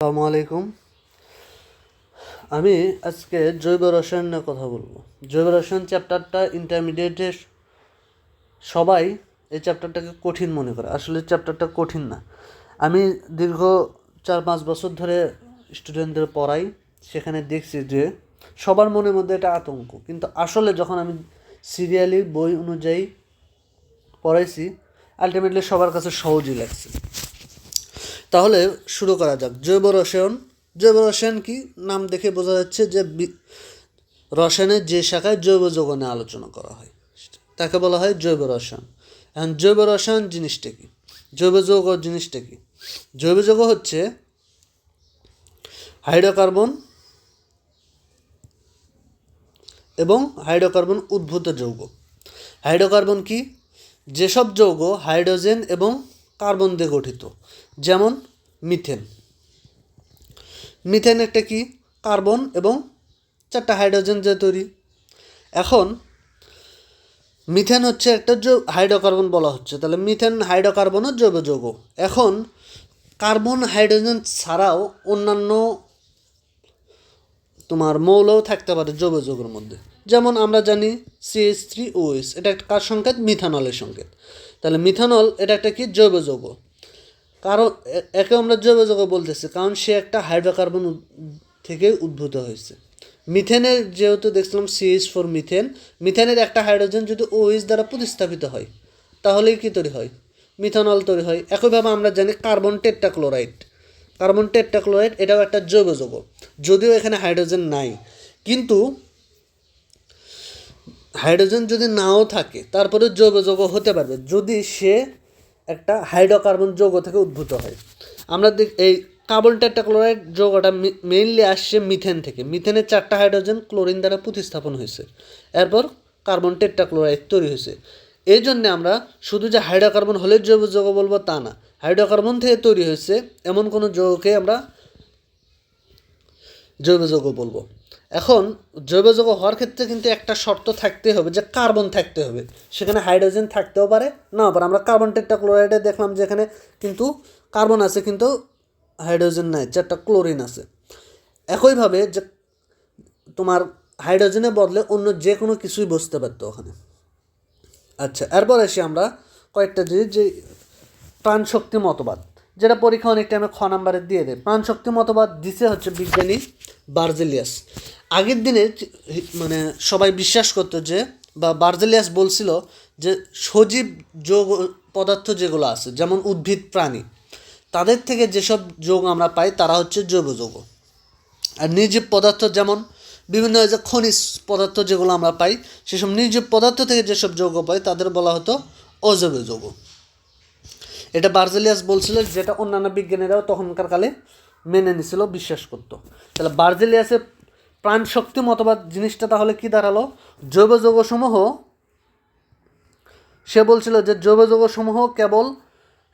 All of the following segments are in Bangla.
আসসালামু আলাইকুম। আমি আজকে জৈব রসায়ন নিয়ে কথা বলব। জৈব রসায়ন চ্যাপ্টারটা ইন্টারমিডিয়েটে সবাই এই চ্যাপ্টারটাকে কঠিন মনে করে। আসলে চ্যাপ্টারটা কঠিন না। আমি দীর্ঘ চার পাঁচ বছর ধরে স্টুডেন্টদের পড়াই। সেখানে দেখছি যে সবার মনের মধ্যে এটা আতঙ্ক। কিন্তু আসলে যখন আমি সিরিয়ালি বই অনুযায়ী পড়াইছি আলটিমেটলি সবার কাছে সহজই লাগছে। তাহলে শুরু করা যাক। জৈব রসায়ন। জৈব রসায়ন কি? নাম দেখে বোঝা যাচ্ছে যে রসায়নের যে শাখায় জৈব যৌগ নিয়ে আলোচনা করা হয়, তাকে বলা হয় জৈব রসায়ন। এখন জৈব রসায়ন জিনিসটা কি? জৈব যৌগ জিনিসটা কি? জৈব যৌগ হচ্ছে হাইড্রোকার্বন এবং হাইড্রোকার্বন উদ্ভূত যৌগ। হাইড্রোকার্বন কি? যেসব যৌগ হাইড্রোজেন এবং কার্বন দিয়ে গঠিত যেমন মিথেন। মিথেন একটা কি? কার্বন এবং চারটা হাইড্রোজেন দিয়ে তৈরি। এখন মিথেন হচ্ছে একটা হাইড্রোকার্বন বলা হচ্ছে। তাহলে মিথেন হাইড্রোকার্বনও জৈব যৌগ এখন কার্বন হাইড্রোজেন ছাড়াও অন্যান্য তোমার মৌলও থাকতে পারে জৈব যৌগের মধ্যে। যেমন আমরা জানি সিএইচ থ্রি ওএস এটা একটা কার সংকেত? মিথানলের সংকেত। তাহলে মিথানল এটা একটা কি? জৈব যৌগ। কারণ একে আমরা জৈব যৌগ বলতেছি, কারণ সে একটা হাইড্রোকার্বন থেকে উদ্ভূত হয়েছে। মিথেনের যেহেতু দেখছিলাম সিএইচ ফোর মিথেন, মিথেনের একটা হাইড্রোজেন যদি ওএস দ্বারা প্রতিস্থাপিত হয়, তাহলেই কি তৈরি হয়? মিথানল তৈরি হয়। একইভাবে আমরা জানি কার্বন টেট্রাক্লোরাইড। কার্বন টেট্রাক্লোরাইড এটাও একটা জৈব যৌগ, যদিও এখানে হাইড্রোজেন নাই। কিন্তু হাইড্রোজেন যদি নাও থাকে তারপরে জৈব যৌগ হতে পারবে। যদি সে একটা হাইড্রোকার্বন যৌগ থেকে উদ্ভূত হয়। আমরা দেখ, এই কার্বন টেট্রাক্লোরাইড যৌগটা মেইনলি আসছে মিথেন থেকে। মিথেনের চারটা হাইড্রোজেন ক্লোরিন দ্বারা প্রতিস্থাপন হয়েছে। এরপর কার্বন টেট্রাক্লোরাইড তৈরি হয়েছে। এই জন্যে আমরা শুধু যে হাইড্রোকার্বন হলে জৈব যৌগ বলব তা না। হাইড্রোকার্বন থেকে তৈরি হয়েছে এমন কোনো যৌগকে আমরা জৈব যৌগ বলব। এখন জৈব যৌগ হওয়ার ক্ষেত্রে কিন্তু একটা শর্ত থাকতে হবে যে কার্বন থাকতে হবে। সেখানে হাইড্রোজেন থাকতেও পারে, না পারে। আমরা কার্বন টেট্রাক্লোরাইডে দেখলাম যে এখানে কিন্তু কার্বন আছে কিন্তু হাইড্রোজেন নাই চারটা ক্লোরিন আছে। একইভাবে যে তোমার হাইড্রোজেনের বদলে অন্য যে কোনো কিছুই বসতে পারতো ওখানে। আচ্ছা এরপর আসি আমরা কয়েকটা জিনিস যে প্রাণশক্তি মতবাদ, যেটা পরীক্ষা অনেক টাইমে খ নাম্বারে দিয়ে দেয়। প্রাণশক্তি মতবাদ দিছে হচ্ছে বিজ্ঞানী বার্জেলিয়াস। আগের দিনে মানে সবাই বিশ্বাস করতো যে, বা বার্জেলিয়াস বলছিল যে সজীব যোগ পদার্থ যেগুলো আছে, যেমন উদ্ভিদ, প্রাণী, তাদের থেকে যেসব যোগ আমরা পাই তারা হচ্ছে জৈব যৌগ আর নির্জীব পদার্থ যেমন বিভিন্ন যে খনিজ পদার্থ যেগুলো আমরা পাই, সেসব নির্জীব পদার্থ থেকে যেসব যৌগ পাই তাদের বলা হতো অজৈব যৌগ এটা বার্জেলিয়াস বলছিল, যেটা অন্যান্য বিজ্ঞানীরাও তখনকার কালে মেনে নিছিল, বিশ্বাস করতো। তাহলে বার্জেলিয়াসের প্রাণশক্তি মতবাদ জিনিসটা তাহলে কি দাঁড়াল? জৈব যৌগসমূহ সে বলছিল যে জৈব যৌগসমূহ কেবল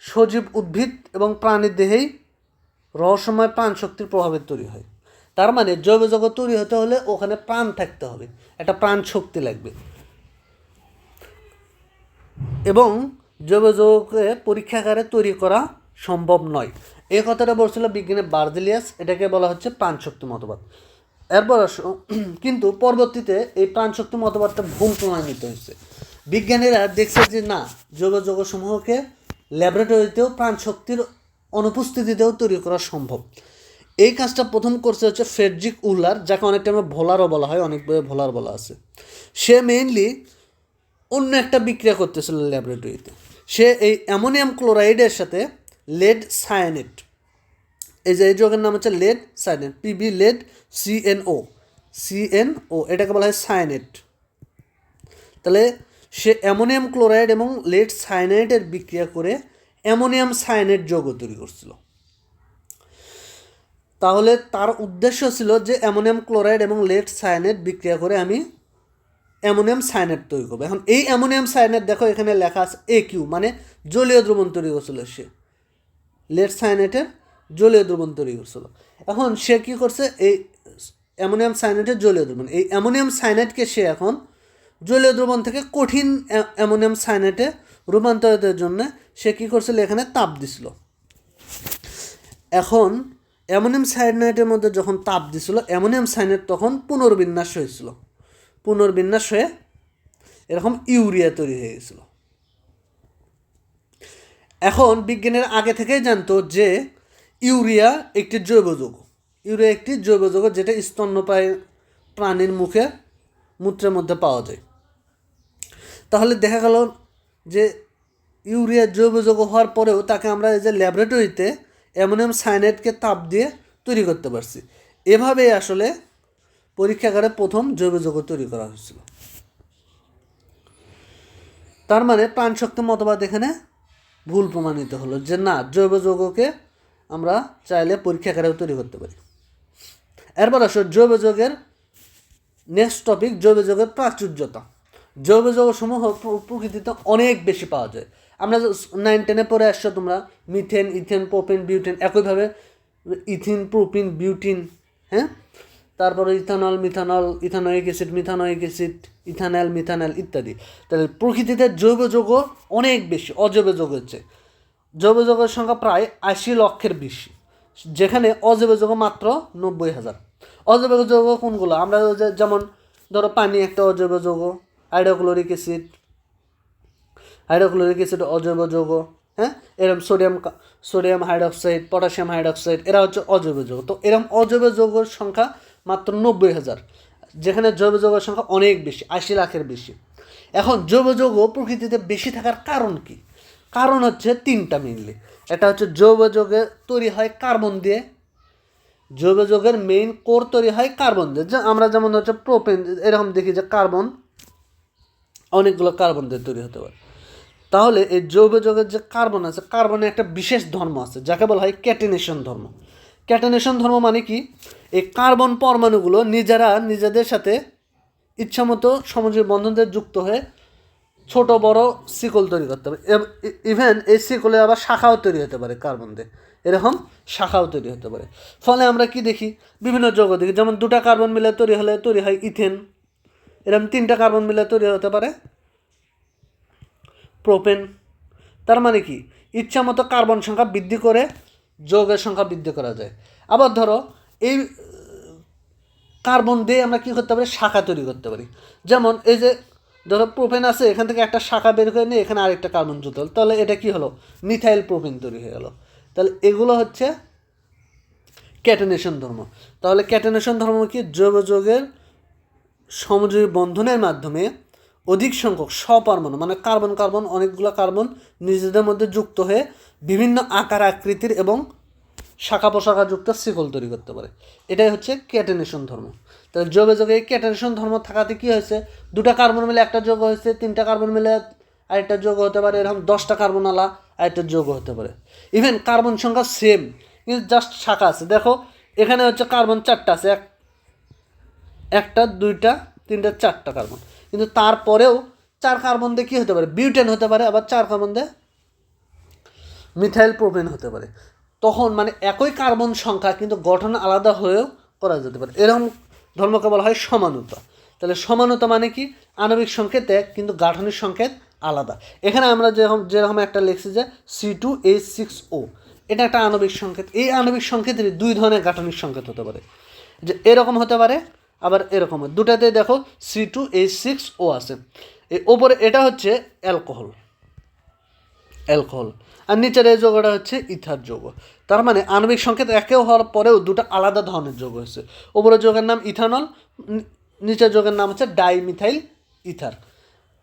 সজীব উদ্ভিদ এবং প্রাণীর দেহেই রহস্যময় প্রাণ শক্তির প্রভাবে তৈরি হয়। তার মানে জৈব জগৎ তৈরি হতে হলে ওখানে প্রাণ থাকতে হবে, একটা প্রাণ শক্তি লাগবে। এবং জৈব যৌগকে পরীক্ষাগারে তৈরি করা সম্ভব নয়। এই কথাটা বলছিল বিজ্ঞানী বার্জেলিয়াস, এটাকে বলা হচ্ছে প্রাণশক্তি মতবাদ। এরপর আসো, কিন্তু পরবর্তীতে এই প্রাণশক্তি মতবাদটা ভুল প্রমাণিত হয়েছে। বিজ্ঞানীরা দেখছে যে না জৈব যৌগসমূহকে ল্যাবরেটরিতেও প্রাণশক্তির অনুপস্থিতিতেও তৈরি করা সম্ভব। এই কাজটা প্রথম করছে হচ্ছে ফ্রেডরিক উলার, যাকে অনেক টাইমে ভোলারও বলা হয়, অনেক ভোলার বলা আছে। সে মেইনলি অন্য একটা বিক্রিয়া করতেছিল ল্যাবরেটরিতে। সে এই অ্যামোনিয়াম ক্লোরাইডের সাথে লেড সায়ানেট এই যে এই যোগের নাম হচ্ছে lead cyanate PB lead CNO CNO এটাকে বলা হয় সায়ানেট তাহলে সে অ্যামোনিয়াম ক্লোরাইড এবং লেড সায়ানাইডের বিক্রিয়া করে অ্যামোনিয়াম সায়ানেট যৌগ তৈরি করছিল। তাহলে তার উদ্দেশ্য ছিল যে অ্যামোনিয়াম ক্লোরাইড এবং লেড সায়ানেট বিক্রিয়া করে আমি অ্যামোনিয়াম সায়ানেট তৈরি করব। এখন এই অ্যামোনিয়াম সায়ানেট দেখো এখানে লেখা আছে এ কিউ মানে জলীয় দ্রবণ তৈরি করছিল সে। লেড সায়ানেটের জলীয় দ্রবণ তৈরি করছিল। এখন সে কী করছে? এই অ্যামোনিয়াম সায়ানেটের জলীয় দ্রবণ। এই অ্যামোনিয়াম সায়ানেটকে সে এখন জলীয় দ্রবণ থেকে কঠিন অ্যামোনিয়াম সায়ানেটে রূপান্তরিতের জন্য সে কী করছিল? এখানে তাপ দিছিল। এখন অ্যামোনিয়াম সায়ানাইডের মধ্যে যখন তাপ দিছিল, অ্যামোনিয়াম সায়ানাইড তখন পুনর্বিন্যাস হয়েছিল। পুনর্বিন্যাস হয়ে এরকম ইউরিয়া তৈরি হয়ে গেছিল। এখন বিজ্ঞানের আগে থেকেই জানতো যে ইউরিয়া একটি জৈব যৌগ। ইউরিয়া একটি জৈব যৌগ যেটা স্তন্যপায়ী প্রাণীর মুখে, মূত্রের মধ্যে পাওয়া যায়। তাহলে দেখা গেল যে ইউরিয়া জৈব যৌগ হওয়ার পরেও তাকে আমরা এই যে ল্যাবরেটরিতে অ্যামোনিয়াম সায়ানাইডকে তাপ দিয়ে তৈরি করতে পারছি। এভাবে আসলে পরীক্ষাগারে প্রথম জৈব যৌগ তৈরি করা হয়েছিল। তার মানে প্রাণশক্তি মতবাদ এখানে ভুল প্রমাণিত হলো যে না, জৈব যৌগকে আমরা চাইলে পরীক্ষা করেও তৈরি করতে পারি। এরপর আসো জৈব যৌগের নেক্সট টপিক জৈব যৌগের প্রাচুর্যতা। জৈব যৌগসমূহ প্র- প্রকৃতিতে অনেক বেশি পাওয়া যায়। আমরা নাইন টেনে পরে আসছো তোমরা মিথেন ইথেন প্রোপিন বিউটেন একইভাবে ইথিন প্রোপিন বিউটিন হ্যাঁ? তারপরে ethanol, methanol, ethanoic acid, methanoic acid, ethanol, methanol ইত্যাদি। তাহলে প্রকৃতিতে জৈব যৌগ অনেক বেশি, অজৈব যৌগ হচ্ছে। জৈব যৌগের সংখ্যা প্রায় আশি লক্ষের বেশি। যেখানে অজৈব যৌগ মাত্র নব্বই হাজার। অজৈব যৌগ কোনগুলো? আমরা যেমন ধরো পানি একটা অজৈব যৌগ, হাইড্রোক্লোরিক অ্যাসিড। হাইড্রোক্লোরিক অ্যাসিড অজৈব যৌগ হ্যাঁ? এরকম sodium sodium hydroxide, potassium hydroxide, এরা হচ্ছে অজৈব যৌগ। তো এরকম অজৈব যৌগের সংখ্যা মাত্র নব্বই হাজার, যেখানে জৈব যৌগের সংখ্যা অনেক বেশি, আশি লাখের বেশি। এখন জৈব যৌগ প্রকৃতিতে বেশি থাকার কারণ কি? কারণ হচ্ছে তিনটা মেইনলি এটা হচ্ছে জৈব যৌগে তৈরি হয় কার্বন দিয়ে। জৈব যৌগের মেইন কোর তৈরি হয় কার্বন দিয়ে। যে আমরা যেমন হচ্ছে প্রোপেন এরকম দেখি যে কার্বন, অনেকগুলো কার্বন দিয়ে তৈরি হতে পারে। তাহলে এই জৈব যৌগের যে কার্বন আছে, কার্বনের একটা বিশেষ ধর্ম আছে, যাকে বলা হয় ক্যাটিনেশন ধর্ম। ক্যাটেনেশন ধর্ম মানে কি? এই কার্বন পরমাণুগুলো নিজেরা নিজেদের সাথে ইচ্ছামতো সমাজের বন্ধনদের যুক্ত হয়ে ছোট, বড় শিকল তৈরি করতে পারে। ইভেন এই শিকলে আবার শাখাও তৈরি হতে পারে কার্বন দিয়ে। এরকম শাখাও তৈরি হতে পারে। ফলে আমরা কি দেখি? বিভিন্ন যৌগ দেখি। যেমন দুটা কার্বন মিলে তৈরি হলে তৈরি হয় ইথেন। এরকম তিনটা কার্বন মিলে তৈরি হতে পারে প্রোপেন। তার মানে কি? ইচ্ছা মতো কার্বন সংখ্যা বৃদ্ধি করে যৌগের সংখ্যা বৃদ্ধি করা যায়। আবার ধরো, এই কার্বন দিয়ে আমরা কী করতে পারি? শাখা তৈরি করতে পারি। যেমন এই যে, ধরো প্রোপেন আছে, এখান থেকে একটা শাখা বের করে নিয়ে এখানে আরেকটা কার্বন যুক্ত হলো। তাহলে এটা কি হলো? মিথাইল প্রোপেন তৈরি হয়ে গেল। তাহলে এগুলো হচ্ছে ক্যাটেনেশন ধর্ম। তাহলে ক্যাটেনেশন ধর্ম কি? জৈব যৌগের সমজীবী বন্ধনের মাধ্যমে অধিক সংখ্যক স্বপরমাণু মানে কার্বন কার্বন, অনেকগুলো কার্বন নিজেদের মধ্যে যুক্ত হয়ে বিভিন্ন আকার আকৃতির এবং শাখা প্রশাখাযুক্ত শিকল তৈরি করতে পারে। এটাই হচ্ছে ক্যাটেনেশন ধর্ম। তাহলে যোগে যোগে এই ক্যাটেনেশন ধর্ম থাকাতে কী হয়েছে? দুটা কার্বন মিলে একটা যোগ হয়েছে, তিনটা কার্বন মিলে আরেকটা যোগ হতে পারে, এরকম দশটা কার্বন আলা আরেকটা যোগ হতে পারে। ইভেন কার্বন সংখ্যা সেম কিন্তু জাস্ট শাখা আছে। দেখো, এখানে হচ্ছে কার্বন চারটা আছে, এক, একটা, দুইটা, তিনটা, চারটা কার্বন। কিন্তু তারপরেও চার কার্বন দিয়ে কী হতে পারে? বিউটেন হতে পারে, আবার চার কার্বন দিয়ে মিথাইল প্রোপেন হতে পারে। তখন মানে একই কার্বন সংখ্যা, কিন্তু গঠন আলাদা হয়েও করা যেতে পারে। এরকম ধর্মকে বলা হয় সমানতা। তাহলে সমানতা মানে কি? আণবিক সংকেত এক, কিন্তু গাঠনিক সংকেত আলাদা। এখানে আমরা যেরকম যেরকম একটা লিখছি যে C two H six O এটা একটা আণবিক সংকেত। এই আণবিক সংকেতের দুই ধরনের গাঠনিক সংকেত হতে পারে। যে এরকম হতে পারে, আবার এরকম। দুটাতে দেখো C two H six O আছে। ওপরে এটা হচ্ছে অ্যালকোহল। অ্যালকোহল। আর নিচের এই যৌগটা হচ্ছে ইথার যৌগ। তার মানে আণবিক সংকেত একেও হওয়ার পরেও দুটো আলাদা ধরনের যৌগ হয়েছে। ওপরের যৌগের নাম ইথানল নিচের যৌগের নাম হচ্ছে ডাইমিথাইল ইথার।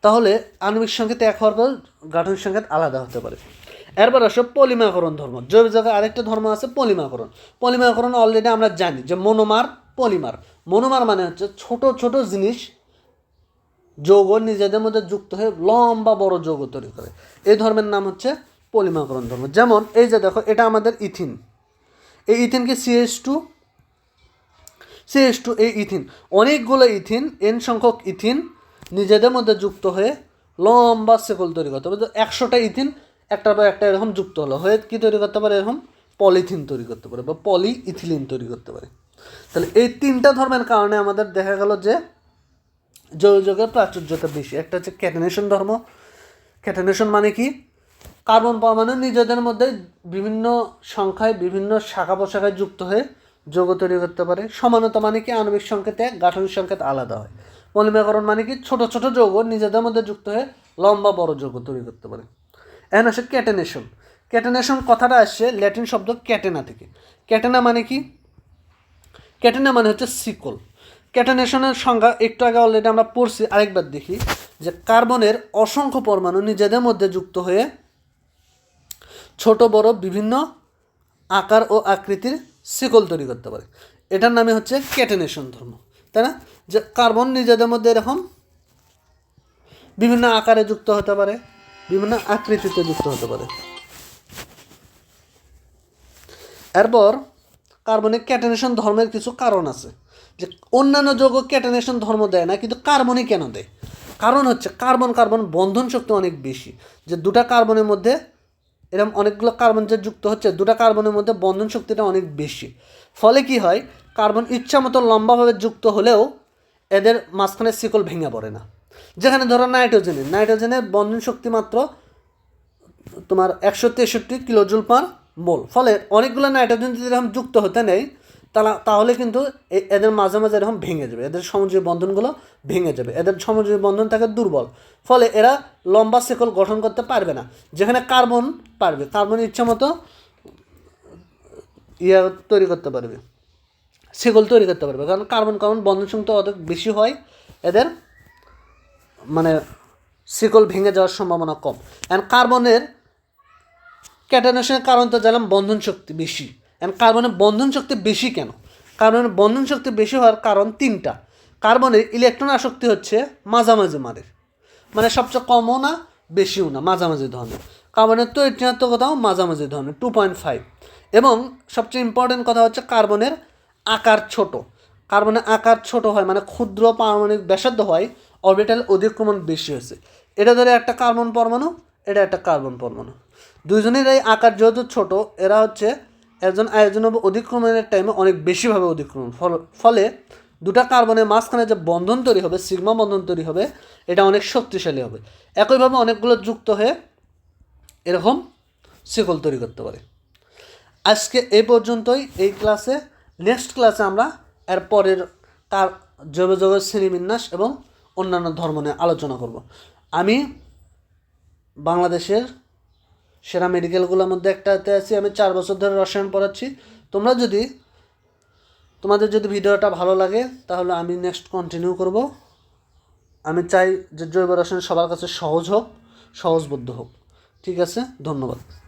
তাহলে আণবিক সংকেত এক হওয়ার পর গাঠনিক সংকেত আলাদা হতে পারে। এরপর আসো পলিমাকরণ ধর্ম। জৈব জায়গায় আরেকটা ধর্ম আছে পলিমাকরণ। পলিমাকরণ অলরেডি আমরা জানি যে মনোমার পলিমার। মনোমার মানে হচ্ছে ছোট ছোট জিনিস যৌগ নিজেদের মধ্যে যুক্ত হয়ে লম্বা বড় যৌগ তৈরি করে। এই ধর্মের নাম হচ্ছে পলিমাকরণ ধর্ম। যেমন, এই যে দেখো, এটা আমাদের ইথিন। এই ইথিনকে সিএস টু সিএস টু এই ইথিন। অনেকগুলো ইথিন এন সংখ্যক ইথিন নিজেদের মধ্যে যুক্ত হয়ে লম্বা সেকল তৈরি করতে পারে। একশোটা ইথিন একটার পর একটা এরকম যুক্ত হলো। হয়ে কী তৈরি করতে পারে? এরকম পলিথিন তৈরি করতে পারে বা পলি ইথিলিন তৈরি করতে পারে। তাহলে এই তিনটা ধর্মের কারণে আমাদের দেখা গেল যে জৈব যৌগের প্রাচুর্যতা বেশি। একটা হচ্ছে ক্যাটেনেশন ধর্ম। ক্যাটেনেশন মানে কি? কার্বন পরমাণু নিজেদের মধ্যে বিভিন্ন সংখ্যায় বিভিন্ন শাখা প্রশাখায় যুক্ত হয়ে যৌগ তৈরি করতে পারে। সমানতা মানে কি? আণবিক সংকেত এক গাঠনিক সংকেত আলাদা হয়। পলিমাকরণ মানে কি? ছোট ছোট যৌগ নিজেদের মধ্যে যুক্ত হয়ে লম্বা, বড় যৌগ তৈরি করতে পারে। এখন আসে ক্যাটেনেশন ক্যাটেনেশন কথাটা আসছে ল্যাটিন শব্দ ক্যাটেনা থেকে। ক্যাটেনা মানে কি? ক্যাটেনা মানে হচ্ছে সিকল। ক্যাটেনেশনের সংজ্ঞা একটু আগে অলরেডি আমরা পড়ছি, আরেকবার দেখি যে কার্বনের অসংখ্য পরমাণু নিজেদের মধ্যে যুক্ত হয়ে ছোট, বড়, বিভিন্ন আকার ও আকৃতির শিকল তৈরি করতে পারে। এটার নামে হচ্ছে ক্যাটেনেশন ধর্ম, তাই না? যে কার্বন নিজেদের মধ্যে এরকম বিভিন্ন আকারে যুক্ত হতে পারে, বিভিন্ন আকৃতিতে যুক্ত হতে পারে। এরপর কার্বনিক ক্যাটেনেশন ধর্মের কিছু কারণ আছে। যে অন্যান্য যৌগ ক্যাটেনেশন ধর্ম দেয় না, কিন্তু কার্বনই কেন দেয়? কারণ হচ্ছে কার্বন কার্বন বন্ধন শক্তি অনেক বেশি। যে দুটা কার্বনের মধ্যে এরকম অনেকগুলো কার্বন যে যুক্ত হচ্ছে, দুটা কার্বনের মধ্যে বন্ধন শক্তিটা অনেক বেশি। ফলে কি হয়? কার্বন ইচ্ছা মতো লম্বাভাবে যুক্ত হলেও এদের মাঝখানে শিকল ভেঙে পড়ে না। যেখানে ধরো নাইট্রোজেনের নাইট্রোজেনের বন্ধন শক্তি মাত্র তোমার একশো তেষট্টি কিলোজুল পার মোল ফলে অনেকগুলো নাইট্রোজেন যদি এরকম যুক্ত হতে নেই তাহলে তাহলে কিন্তু এদের মাঝে মাঝে এরকম ভেঙে যাবে। এদের সমজীবী বন্ধনগুলো ভেঙে যাবে। এদের সমজীবী বন্ধন থাকে দুর্বল। ফলে এরা লম্বা শিকল গঠন করতে পারবে না। যেখানে কার্বন পারবে কার্বন ইচ্ছা মতো ইয়া তৈরি করতে পারবে। শিকল তৈরি করতে পারবে। কারণ কার্বন কার্বন বন্ধন সংখ্যা অনেক বেশি হয়, এদের মানে শিকল ভেঙে যাওয়ার সম্ভাবনা কম। অ্যান্ড কার্বনের, ক্যাটানেশনের কারণ তো জানলাম বন্ধন শক্তি বেশি। অ্যান্ড কার্বনের বন্ধন শক্তি বেশি কেন? কার্বনের বন্ধন শক্তি বেশি হওয়ার কারণ তিনটা। কার্বনের ইলেকট্রন আসক্তি হচ্ছে মাঝামাঝি মানের। মানে সবচেয়ে কমও না, বেশিও না, মাঝামাঝি ধরনের। কার্বনের তো ঋণাত্মকতাও মাঝামাঝি ধরনের টু পয়েন্ট ফাইভ এবং সবচেয়ে ইম্পর্টেন্ট কথা হচ্ছে কার্বনের আকার ছোট। কার্বনের আকার ছোট হয় মানে ক্ষুদ্র পারমাণবিক ব্যাসার্ধ হয় অরবিটাল অধিক্রমণ বেশি হয়েছে। এটা ধরে একটা কার্বন পরমাণু, এটা একটা কার্বন পরমাণু। দুইজনের এই আকার যেহেতু ছোট, এরা হচ্ছে একজন আয়োজন অধিক্রমণের টাইমে অনেক বেশিভাবে অধিক্রমণ। ফলে দুটা কার্বনের মাঝখানে যে বন্ধন তৈরি হবে, সিগমা বন্ধন তৈরি হবে, এটা অনেক শক্তিশালী হবে। একইভাবে অনেকগুলো যুক্ত হয়ে এরকম শিকল তৈরি করতে পারে। আজকে এই পর্যন্তই, এই ক্লাসে নেক্সট ক্লাসে আমরা এর পরের তার জৈব জগৎ শ্রেণীবিন্যাস এবং অন্যান্য ধর্ম নিয়ে আলোচনা করব। আমি বাংলাদেশের সেরা মেডিকেলগুলোর মধ্যে একটাতে আছি, আমি চার বছর ধরে রসায়ন পড়াচ্ছি। তোমরা যদি, তোমাদের যদি ভিডিওটা ভালো লাগে, তাহলে আমি নেক্সট কন্টিনিউ করব। আমি চাই যে জৈব রসায়ন সবার কাছে সহজ হোক, সহজবোধ্য হোক। ঠিক আছে? ধন্যবাদ।